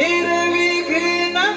निर्विघ्नं